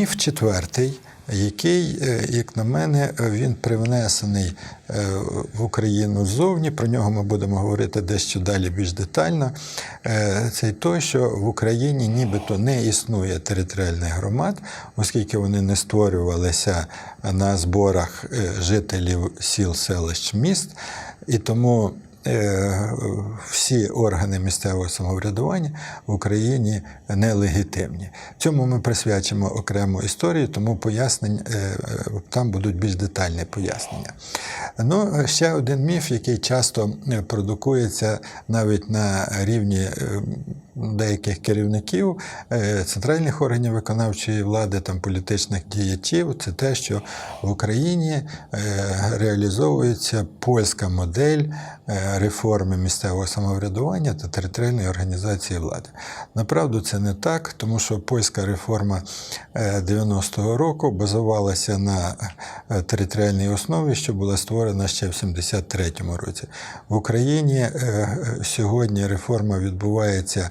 міф четвертий, який, е, як на мене, він привнесений е, в Україну ззовні. Про нього ми будемо говорити дещо далі більш детально. Е, Це той, що в Україні нібито не існує територіальних громад, оскільки вони не створювалися на зборах жителів сіл, селищ, міст. І тому всі органи місцевого самоврядування в Україні нелегітимні. Цьому ми присвячимо окрему історію, тому пояснень е, е, там будуть більш детальні пояснення. Ну, е, ще один міф, який часто е, продукується навіть на рівні е, деяких керівників е, центральних органів виконавчої влади, там політичних діячів, це те, що в Україні е, реалізовується польська модель е, реформи місцевого самоврядування та територіальної організації влади. Направду це не так, тому що польська реформа е, 90-го року базувалася на територіальній основі, що була створена ще в 73-му році. В Україні сьогодні реформа відбувається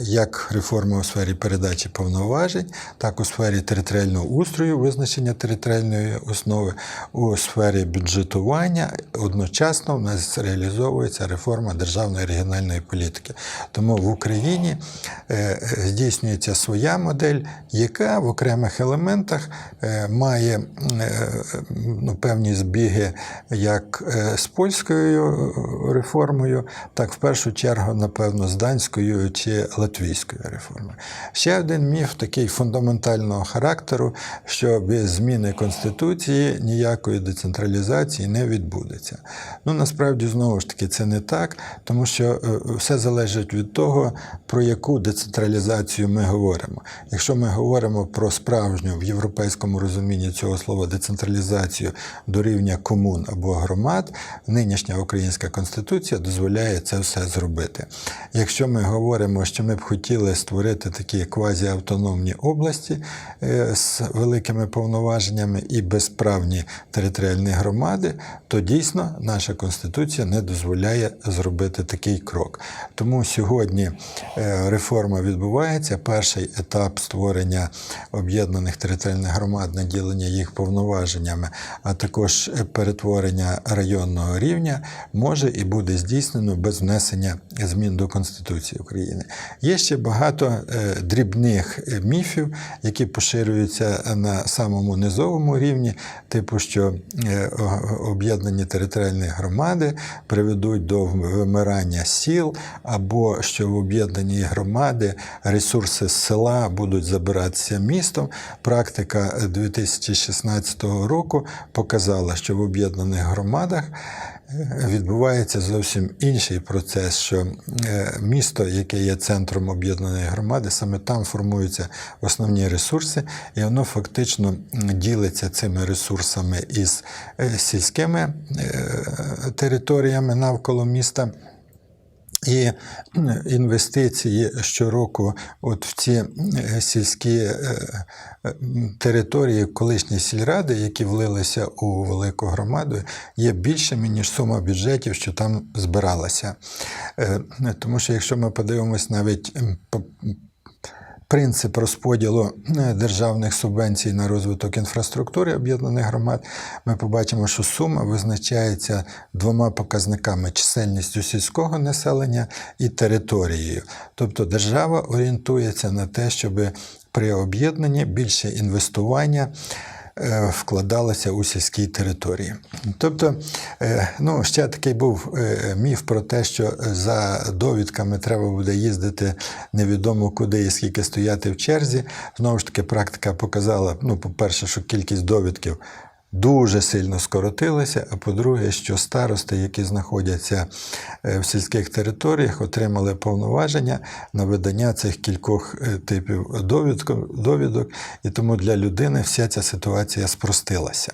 як реформа у сфері передачі повноважень, так у сфері територіального устрою, визначення територіальної основи, у сфері бюджетування. Одночасно в нас реалізовується реформа державної регіональної політики. Тому в Україні е, е, здійснюється своя модель, яка в окремих елементах е, має е, ну, певні збіги як е, з польською реформою, так в першу чергу, напевно, з данською чи латвійською реформою. Ще один міф такий фундаментального характеру, що без зміни Конституції ніякої децентралізації не відбудеться. Ну, насправді, знову ж таки, це не так, тому що е, все залежить від того, про яку децентралізацію ми говоримо. Якщо ми говоримо про справжню в європейському розумінні цього слова децентралізацію до рівня комун або громад, нинішня українська конституція дозволяє це все зробити. Якщо ми говоримо, що ми б хотіли створити такі квазіавтономні області е, з великими повноваженнями і безправні територіальні громади, то дійсно наша конституція не дозволяє зробити такий крок. Тому сьогодні е, реформа відбувається. Перший етап створення об'єднаних територіальних громад, наділення їх повноваженнями, а також перетворення районного рівня може і буде здійснено без внесення змін до Конституції України. Є ще багато е, дрібних е, міфів, які поширюються на самому низовому рівні, типу, що е, об'єднані територіальні громади приведуть до вимирання сіл, або що в об'єднані громади ресурси села будуть забиратися містом. Практика 2016 року показала, що в об'єднаних громадах відбувається зовсім інший процес, що е, місто, яке є центром об'єднаної громади, саме там формуються основні ресурси, і воно фактично ділиться цими ресурсами із е, сільськими е, територіями навколо міста. І інвестиції щороку от в ці е, сільські е, е, території колишні сільради, які влилися у велику громаду, є більшими, ніж сума бюджетів, що там збиралася. Е, Тому що якщо ми подивимось навіть принцип розподілу е, державних субвенцій на розвиток інфраструктури об'єднаних громад, ми побачимо, що сума визначається двома показниками: чисельністю сільського населення і територією. Тобто держава орієнтується на те, щоб при об'єднанні більше інвестування. Е, Вкладалося у сільській території. Тобто, е, ну, ще такий був е, міф про те, що за довідками треба буде їздити невідомо куди і скільки стояти в черзі. Знову ж таки, практика показала, ну, по-перше, що кількість довідків дуже сильно скоротилася, а по-друге, що старости, які знаходяться е, в сільських територіях, отримали повноваження на видання цих кількох е, типів довідок, і тому для людини вся ця ситуація спростилася.